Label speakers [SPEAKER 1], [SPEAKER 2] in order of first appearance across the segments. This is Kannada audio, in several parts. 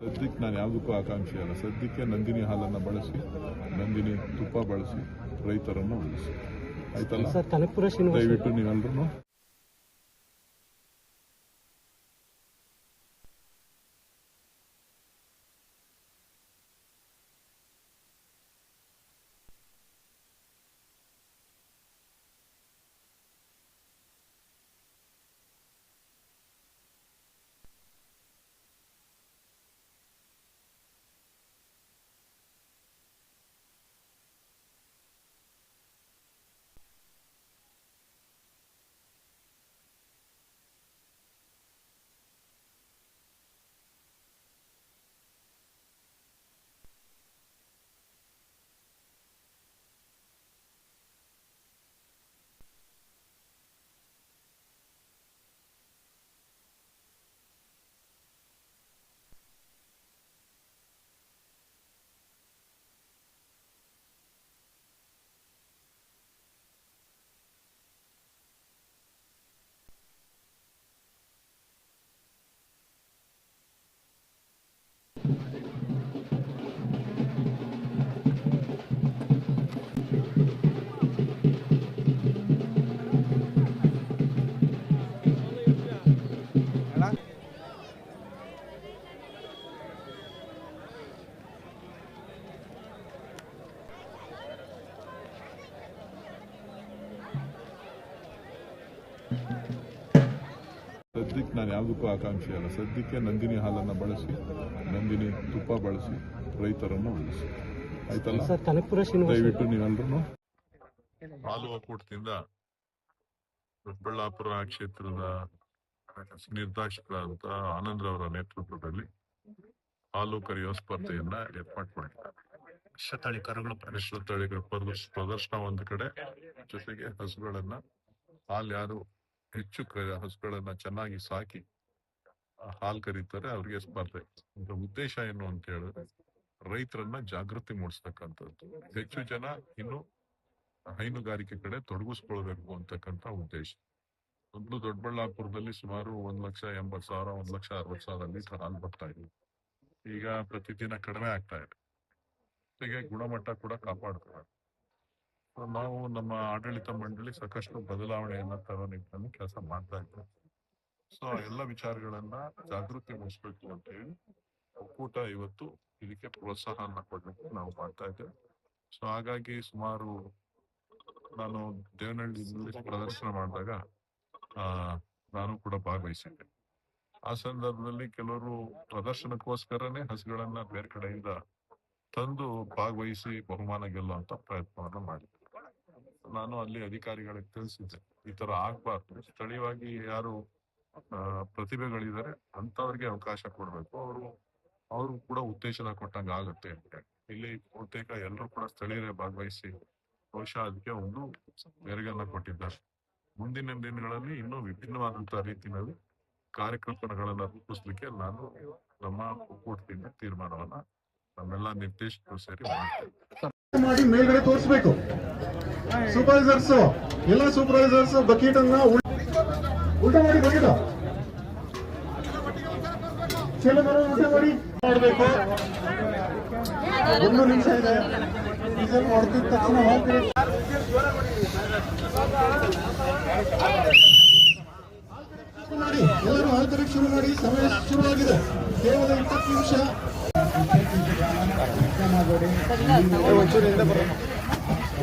[SPEAKER 1] ಸದ್ಯಕ್ಕೆ ನಾನು ಯಾವುದಕ್ಕೂ ಆಕಾಂಕ್ಷಿ ಅಲ್ಲ. ಸದ್ಯಕ್ಕೆ ನಂದಿನಿ ಹಾಲನ್ನು ಬಳಸಿ ನಂದಿನಿ ತುಪ್ಪ ಬಳಸಿ ರೈತರನ್ನು ಉಳಿಸಿ. ಆಯ್ತಲ್ಲ? ದಯವಿಟ್ಟು ನೀವೆಲ್ಲರೂ ಸದ್ಯಕ್ಕೆ ನಾನು ಯಾವುದಕ್ಕೂ ಆಕಾಂಕ್ಷಿ ಅಲ್ಲ. ಸದ್ಯಕ್ಕೆ ನಂದಿನಿ ಹಾಲನ್ನು ಬಳಸಿ ನಂದಿನಿ ತುಪ್ಪ ಬಳಸಿ ರೈತರನ್ನು ಉಳಿಸಿ. ಆಯ್ತಲ್ಲ?
[SPEAKER 2] ಸರ್ ಕನಕಪುರ ಶ್ರೀನಿವಾಸ
[SPEAKER 1] ದಯವಿಟ್ಟು ನೀವೆಲ್ಲರೂ ಹಾಲು ಒಕ್ಕೂಟದಿಂದ ದೊಡ್ಡಬಳ್ಳಾಪುರ ಕ್ಷೇತ್ರದ ನಿರ್ದೇಶಕರಾದಂತ ಆನಂದ್ರವರ ನೇತೃತ್ವದಲ್ಲಿ ಹಾಲು ಕರೆಯುವ ಸ್ಪರ್ಧೆಯನ್ನ ಏರ್ಪಾಟ್ ಮಾಡಿದ್ದಾರೆ.
[SPEAKER 3] ಶತಳಿ ಕರುಗಳ
[SPEAKER 1] ಮಿಶ್ರ ತಳಿಗಳ ಪ್ರದರ್ಶ- ಪ್ರದರ್ಶನ ಒಂದು ಕಡೆ ಜೊತೆಗೆ ಹಸುಗಳನ್ನ ಹಾಲು ಯಾರು ಹೆಚ್ಚು ಹಸುಗಳನ್ನ ಚೆನ್ನಾಗಿ ಸಾಕಿ ಹಾಲ್ ಕರೀತಾರೆ, ಅವ್ರಿಗೆ ಸ್ಪರ್ಧೆ. ಉದ್ದೇಶ ಏನು ಅಂತ ಹೇಳಿದ್ರೆ ರೈತರನ್ನ ಜಾಗೃತಿ ಮೂಡಿಸ್ತಕ್ಕಂಥದ್ದು. ಹೆಚ್ಚು ಜನ ಇನ್ನು ಹೈನುಗಾರಿಕೆ ಕಡೆ ತೊಡಗಿಸ್ಕೊಳ್ಬೇಕು ಅಂತಕ್ಕಂಥ ಉದ್ದೇಶ. ಮೊದಲು ದೊಡ್ಡಬಳ್ಳಾಪುರದಲ್ಲಿ ಸುಮಾರು ಒಂದ್ ಲಕ್ಷ ಎಂಬತ್ ಸಾವಿರ, ಒಂದ್ ಲಕ್ಷ ಅರವತ್ ಸಾವಿರ ಲೀಟರ್ ಹಾಲು ಬರ್ತಾ ಇದೆ. ಈಗ ಪ್ರತಿದಿನ ಕಡಿಮೆ ಆಗ್ತಾ ಇದೆ. ಗುಣಮಟ್ಟ ಕೂಡ ಕಾಪಾಡ್ತಾರೆ ನಾವು ನಮ್ಮ ಆಡಳಿತ ಮಂಡಳಿ ಸಾಕಷ್ಟು ಬದಲಾವಣೆಯನ್ನ ತರೋ ನಿಟ್ಟಿನಲ್ಲಿ ಕೆಲಸ ಮಾಡ್ತಾ ಇದ್ದೇವೆ ಸೊ ಎಲ್ಲ ವಿಚಾರಗಳನ್ನ ಜಾಗೃತಿ ಮೂಡಿಸ್ಬೇಕು ಅಂತ ಹೇಳಿ ಒಕ್ಕೂಟ ಇವತ್ತು ಇದಕ್ಕೆ ಪ್ರೋತ್ಸಾಹನ ಕೊಡ್ಲಿಕ್ಕೆ ನಾವು ಮಾಡ್ತಾ ಇದ್ದೇವೆ. ಸೊ ಹಾಗಾಗಿ ಸುಮಾರು ನಾನು ದೇವನಹಳ್ಳಿ ಪ್ರದರ್ಶನ ಮಾಡಿದಾಗ ನಾನು ಕೂಡ ಭಾಗವಹಿಸಿದ್ದೆ. ಆ ಸಂದರ್ಭದಲ್ಲಿ ಕೆಲವರು ಪ್ರದರ್ಶನಕ್ಕೋಸ್ಕರನೇ ಹಸುಗಳನ್ನ ಬೇರೆ ಕಡೆಯಿಂದ ತಂದು ಭಾಗವಹಿಸಿ ಬಹುಮಾನ ಗೆಲ್ಲುವಂತ ಪ್ರಯತ್ನವನ್ನು ಮಾಡಿದ್ದೆ. ನಾನು ಅಲ್ಲಿ ಅಧಿಕಾರಿಗಳಿಗೆ ತಿಳಿಸಿದ್ದೆ. ಈ ತರ ಆಗ್ಬಾರ್ದು. ಸ್ಥಳೀಯವಾಗಿ ಯಾರು ಪ್ರತಿಭೆಗಳಿದ್ದಾರೆ ಅಂತವ್ರಿಗೆ ಅವಕಾಶ ಕೊಡ್ಬೇಕು. ಅವರು ಅವರು ಕೂಡ ಉತ್ತೇಜನ ಕೊಟ್ಟಂಗ ಆಗುತ್ತೆ. ಇಲ್ಲಿ ಬಹುತೇಕ ಎಲ್ಲರೂ ಕೂಡ ಸ್ಥಳೀಯರೇ ಭಾಗವಹಿಸಿ ಬಹುಶಃ ಅದಕ್ಕೆ ಒಂದು ಮೆರುಗನ್ನ ಕೊಟ್ಟಿದ್ದಾರೆ. ಮುಂದಿನ ದಿನಗಳಲ್ಲಿ ಇನ್ನೂ ವಿಭಿನ್ನವಾದಂತಹ ರೀತಿಯಲ್ಲಿ ಕಾರ್ಯಕ್ರಮಗಳನ್ನ ರೂಪಿಸ್ಲಿಕ್ಕೆ ನಾನು ನಮ್ಮ ಒಕ್ಕೂಟದಿಂದ ತೀರ್ಮಾನವನ್ನ ನಮ್ಮೆಲ್ಲ ನಿರ್ದೇಶಕರು ಸೇರಿ ಮಾಡ್ತೇವೆ.
[SPEAKER 4] ಮಾಡಿ ಮೇಲ್ಗಡೆ ತೋರಿಸ್ಬೇಕು. ಸೂಪರ್ವೈಸರ್ಸ್ ಎಲ್ಲ ಸೂಪರ್ವೈಸರ್ಸ್ ಬಕೀಟ್ ಅನ್ನ ಉಲ್- ಉಲ್ಟಾ ಮಾಡಿ ಬಕೀಟ್ ಚಲೋ ಬರೋ ಉಲ್ಟಾ ಮಾಡಿ. ಮಾಡಬೇಕು. ಒಂದು ನಿಮಿಷ ಇದೆ. ಡೀಸೆಲ್ ಹೊಡೆದಿದ ತಕ್ಷಣ ಹೋಗ್ತೀವಿ ಮಾಡಿ ಎಲ್ಲರೂ ಹಾಲ್ ಶುರು ಮಾಡಿ, ಸಮಯ ಶುರುವಾಗಿದೆ. ಕೇವಲ ಇಪ್ಪತ್ತು ನಿಮಿಷ.
[SPEAKER 5] ಏ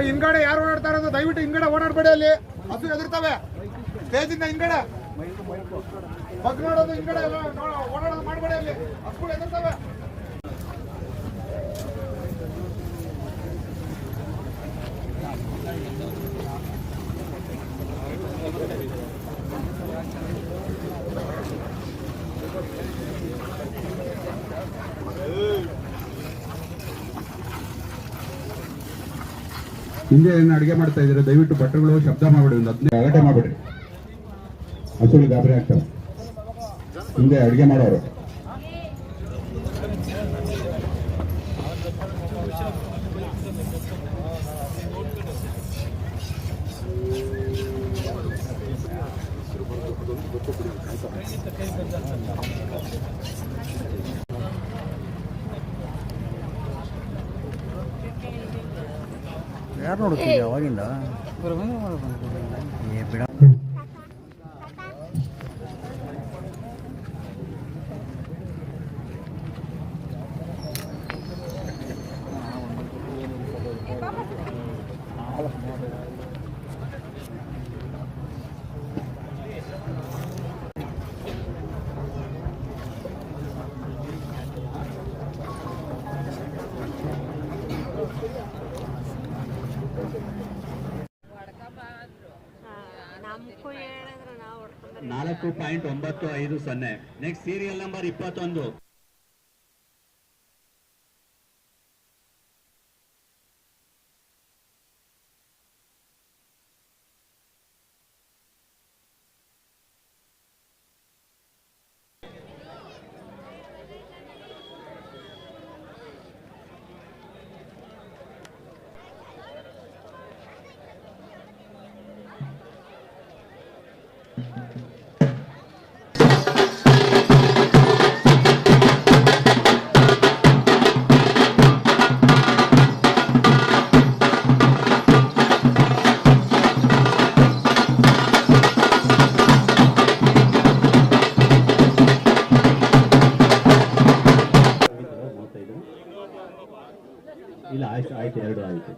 [SPEAKER 2] ಏ, ಹಿಂದ್ಗಡೆ ಯಾರು ಓಡಾಡ್ತಾ ಇರೋದು? ದಯವಿಟ್ಟು ಹಿಂಗಡೆ ಓಡಾಡ್ಬೇಡಿ ಅಲ್ಲಿ. ಹಸು ಎದುರ್ತವೆ ಸ್ಟೇಜಿಂದ ಹಿಂಗಡೆ ಬಗ್ ನೋಡೋದು ಹಿಂಗಡೆ ಓಡಾಡೋದು ಮಾಡಬೇಡಿ ಅಲ್ಲಿ. ಹಸುಗಳು ಎದುರ್ತವೆ
[SPEAKER 3] ಹಿಂದೆ ಏನು ಅಡುಗೆ ಮಾಡ್ತಾ ಇದ್ರೆ ದಯವಿಟ್ಟು ಭಟ್ರುಗಳು ಶಬ್ದ ಮಾಡಬೇಡಿ, ಒಂದು ಹದಿನೈದು ಗಲಾಟೆ ಮಾಡಬೇಡಿ. ಹಸುಗಳು ಗಾಬರಿ ಆಗ್ತವೆ ಹಿಂದೆ ಅಡುಗೆ ಮಾಡೋರು.
[SPEAKER 5] ಯಾರು ನೋಡುತ್ತೀವಿ ಅವಾಗಿಂದ? ಏ ಬಿಡ.
[SPEAKER 6] ನಾಲ್ಕು ಪಾಯಿಂಟ್ ಒಂಬತ್ತು ಐದು ಸೊನ್ನೆ. ನೆಕ್ಸ್ಟ್ ಸೀರಿಯಲ್ ನಂಬರ್ ಇಪ್ಪತ್ತೊಂದು. ಆಯ್ತು, ಎರಡು ಆಯಿತು.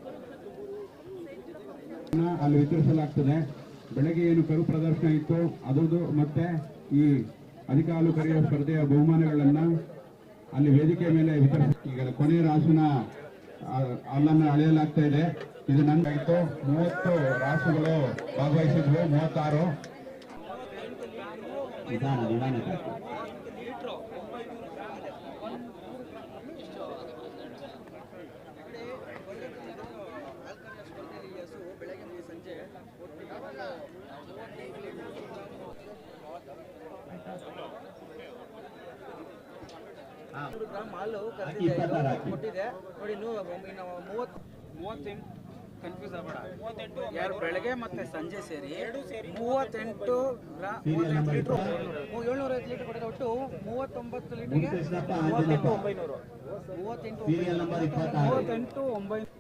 [SPEAKER 3] ಅಲ್ಲಿ ವಿತರಿಸಲಾಗ್ತದೆ. ಬೆಳಗ್ಗೆ ಏನು ಕರು ಪ್ರದರ್ಶನ ಇತ್ತು, ಅದರದ್ದು ಮತ್ತೆ ಈ ಅಧಿಕಾಲು ಕರೆಯುವ ಸ್ಪರ್ಧೆಯ ಬಹುಮಾನಗಳನ್ನ ಅಲ್ಲಿ ವೇದಿಕೆ ಮೇಲೆ ವಿತರಿಸ ಈಗ ಕೊನೆಯ ರಾಸುನ ಅಲ್ಲನ್ನು ಅಳೆಯಲಾಗ್ತಾ ಇದೆ. ಇದು ನಂದಾಗಿತ್ತು ಮೂವತ್ತು ರಾಸುಗಳು ಭಾಗವಹಿಸಿದ್ವು, ಮೂವತ್ತಾರು.
[SPEAKER 6] ನಿಧಾನ ನಿಧಾನ. ಇಪ್ಪತ್ತಾರು ಹಾಕಿ.
[SPEAKER 7] ಕೊಟ್ಟಿದೆ ನೋಡಿ ಮೂವತ್ತು ಮೂವತ್ತೆಂಟು ಕನ್ಫ್ಯೂಸ್ ಆಗಬೇಡ. ಯಾರು ಬೆಳಗ್ಗೆ ಮತ್ತೆ ಸಂಜೆ ಸೇರಿ ಮೂವತ್ತೆಂಟು
[SPEAKER 6] ಮೂವತ್ತೆಂಟು
[SPEAKER 7] ಲೀಟ್ರು.
[SPEAKER 6] ಇಪ್ಪತ್ತಾರು
[SPEAKER 7] ಏಳ್ನೂರ ಐದು ಲೀಟರ್ ಕೊಟ್ಟಿದೆ ಒಟ್ಟು ಮೂವತ್ತೊಂಬತ್ತು ಲೀಟರ್ಗೆ ಮೂವತ್ತೆಂಟು ಒಂಬೈನೂರು. ಮೂವತ್ತೆಂಟು ಮೂವತ್ತೆಂಟು ಒಂಬೈನೂರು.